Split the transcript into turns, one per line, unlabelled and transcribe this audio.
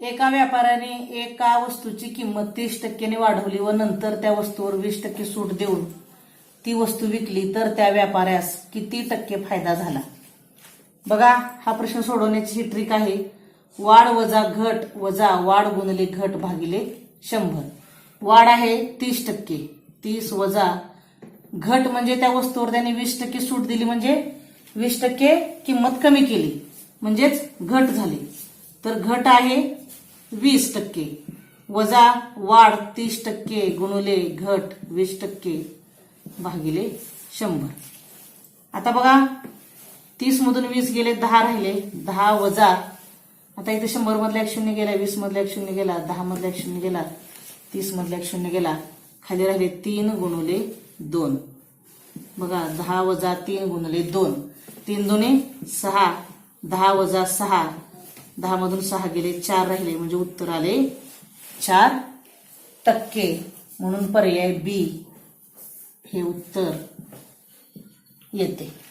एका व्यापाऱ्याने एका वस्तूची किंमत तीस टक्क्याने वाढवली व नंतर त्या वस्तूवर वीस टक्के सूट देऊन ती वस्तू विकली तर त्या व्यापाऱ्यास किती टक्के फायदा झाला? बघा हा प्रश्न सोडवण्याची ही ट्रिक आहे. वाढ वजा घट वजा वाढ गुणले घट भागिले शंभर. वाढ आहे तीस टक्के. तीस वजा घट म्हणजे त्या वस्तूवर त्याने वीस टक्के सूट दिली म्हणजे वीस टक्के किंमत कमी केली. म्हणजेच घट झाली. तर घट आहे वीस टक्के. वजा वाढ तीस टक्के गुणुले घट वीस टक्के भागिले शंभर. आता बघा तीस मधून वीस गेले दहा राहिले. दहा वजा आता इथे शंभर मधला एक शून्य गेला वीस मधला एक शून्य गेला दहा मधला एक शून्य गेला तीस मधला एक शून्य गेला. खाली राहिले तीन गुणुले दोन. बघा दहा वजा तीन गुणले दोन. तीन दोन्ही सहा दहा वजा सहा दहा मधून सहा गेले चार राहिले म्हणजे उत्तर आले चार टक्के. म्हणून पर्याय बी हे उत्तर येते.